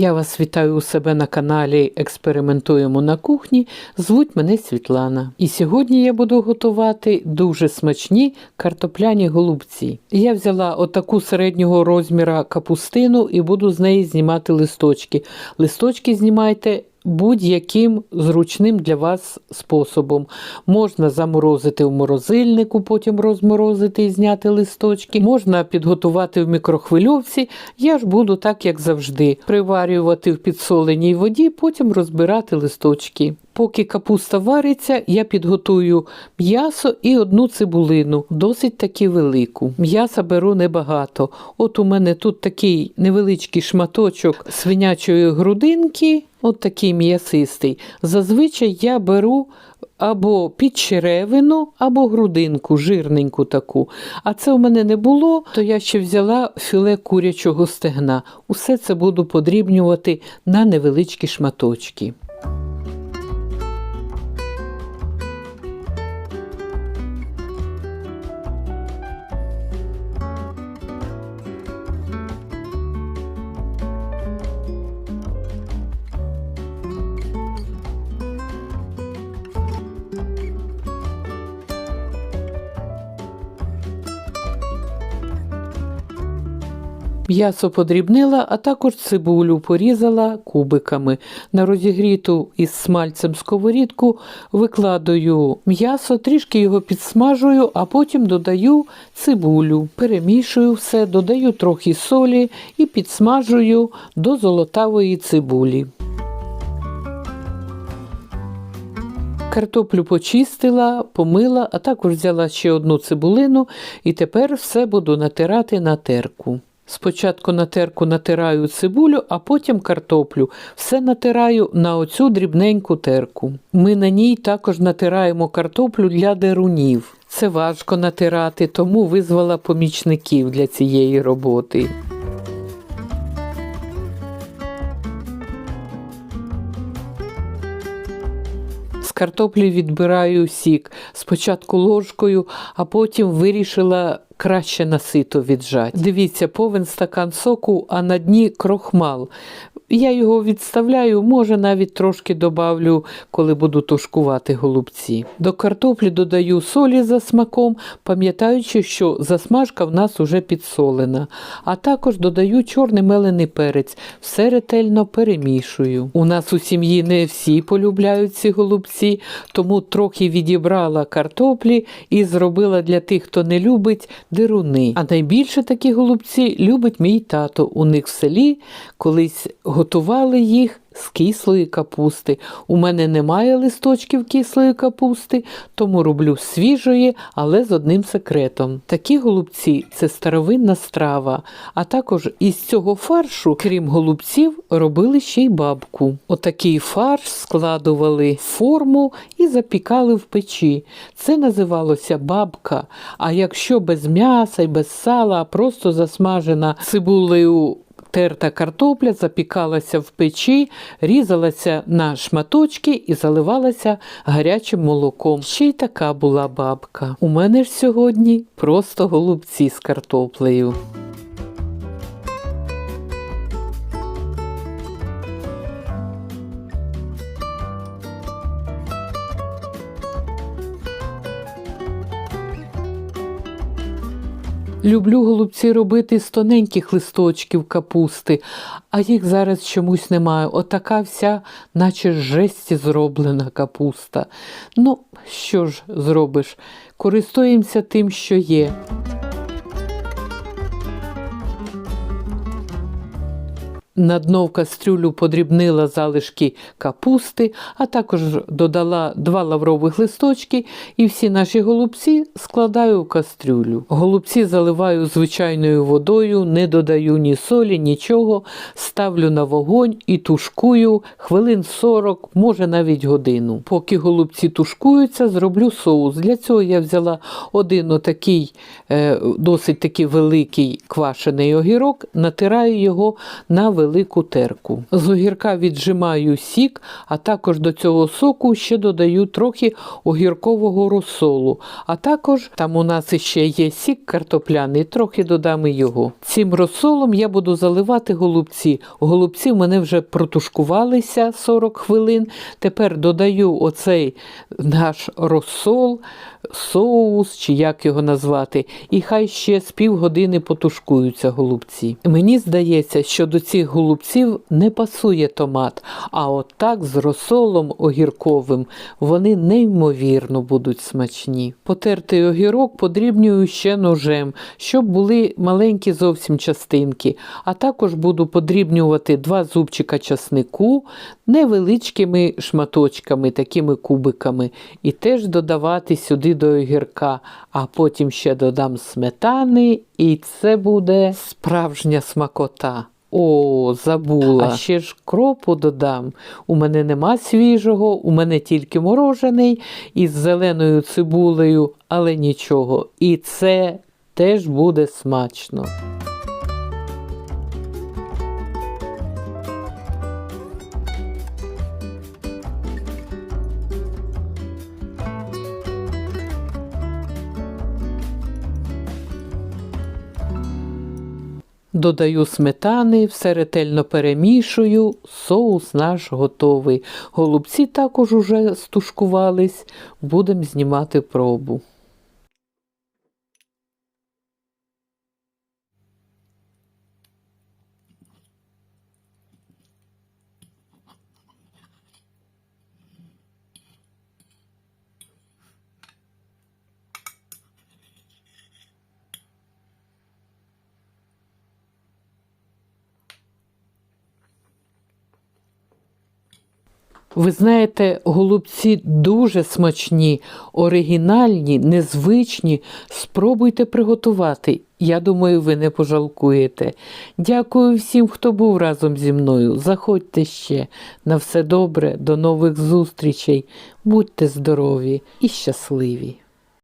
Я вас вітаю у себе на каналі Експериментуємо на кухні. Звуть мене Світлана. І сьогодні я буду готувати дуже смачні картопляні голубці. Я взяла отаку середнього розміра капустину і буду з неї знімати листочки. Листочки знімайте будь-яким зручним для вас способом. Можна заморозити в морозильнику, потім розморозити і зняти листочки. Можна підготувати в мікрохвильовці. Я ж буду так, як завжди, приварювати в підсоленій воді, потім розбирати листочки. Поки капуста вариться, я підготую м'ясо і одну цибулину, досить таки велику. М'яса беру небагато. От у мене тут такий невеличкий шматочок свинячої грудинки, от такий м'ясистий. Зазвичай я беру або підчеревину, або грудинку, жирненьку таку. А це у мене не було, то я ще взяла філе курячого стегна. Усе це буду подрібнювати на невеличкі шматочки. М'ясо подрібнила, а також цибулю порізала кубиками. На розігріту із смальцем сковорідку викладаю м'ясо, трішки його підсмажую, а потім додаю цибулю. Перемішую все, додаю трохи солі і підсмажую до золотавої цибулі. Картоплю почистила, помила, а також взяла ще одну цибулину і тепер все буду натирати на терку. Спочатку на терку натираю цибулю, а потім картоплю. Все натираю на оцю дрібненьку терку. Ми на ній також натираємо картоплю для дерунів. Це важко натирати, тому визвала помічників для цієї роботи. З картоплі відбираю сік спочатку ложкою, а потім вирішила краще на сито віджати. Дивіться, повен стакан соку, а на дні крохмал. Я його відставляю, може навіть трошки добавлю, коли буду тушкувати голубці. До картоплі додаю солі за смаком, пам'ятаючи, що засмажка в нас уже підсолена. А також додаю чорний мелений перець, все ретельно перемішую. У нас у сім'ї не всі полюбляють ці голубці, тому трохи відібрала картоплі і зробила для тих, хто не любить, дируни. А найбільше такі голубці любить мій тато. У них в селі колись готували їх з кислої капусти. У мене немає листочків кислої капусти, тому роблю свіжої, але з одним секретом. Такі голубці це старовинна страва, а також із цього фаршу, крім голубців, робили ще й бабку. Отакий фарш складували форму і запікали в печі. Це називалося бабка. А якщо без м'яса і без сала, а просто засмажена цибулею Терта картопля запікалася в печі, різалася на шматочки і заливалася гарячим молоком. Ще й така була бабка. У мене ж сьогодні просто голубці з картоплею. Люблю голубці робити з тоненьких листочків капусти, а їх зараз чомусь немає. Отака вся, наче з жесті зроблена капуста. Ну, що ж зробиш? Користуємося тим, що є. На дно в кастрюлю подрібнила залишки капусти, а також додала два лаврових листочки і всі наші голубці складаю в кастрюлю. Голубці заливаю звичайною водою, не додаю ні солі, нічого. Ставлю на вогонь і тушкую хвилин 40, може навіть годину. Поки голубці тушкуються, зроблю соус. Для цього я взяла один отакий е, досить таки великий квашений огірок, натираю його на великий невелику терку. З огірка віджимаю сік, а також до цього соку ще додаю трохи огіркового розсолу. А також там у нас ще є сік картопляний, трохи додам його. Цим розсолом я буду заливати голубці. Голубці в мене вже протушкувалися 40 хвилин. Тепер додаю оцей наш розсол, соус, чи як його назвати, і хай ще з півгодини потушкуються голубці. Мені здається, що до цих голубців не пасує томат, а от так з розсолом огірковим вони неймовірно будуть смачні. Потертий огірок подрібнюю ще ножем, щоб були маленькі зовсім частинки, а також буду подрібнювати два зубчика часнику невеличкими шматочками, такими кубиками, і теж додавати сюди до огірка, а потім ще додам сметани, і це буде справжня смакота. О, забула. А ще ж кропу додам. У мене нема свіжого, у мене тільки морожений із зеленою цибулею, але нічого. І це теж буде смачно. Додаю сметани, все ретельно перемішую, соус наш готовий. Голубці також уже стушкувались, будемо знімати пробу. Ви знаєте, голубці дуже смачні, оригінальні, незвичні. Спробуйте приготувати. Я думаю, ви не пожалкуєте. Дякую всім, хто був разом зі мною. Заходьте ще. На все добре, до нових зустрічей. Будьте здорові і щасливі!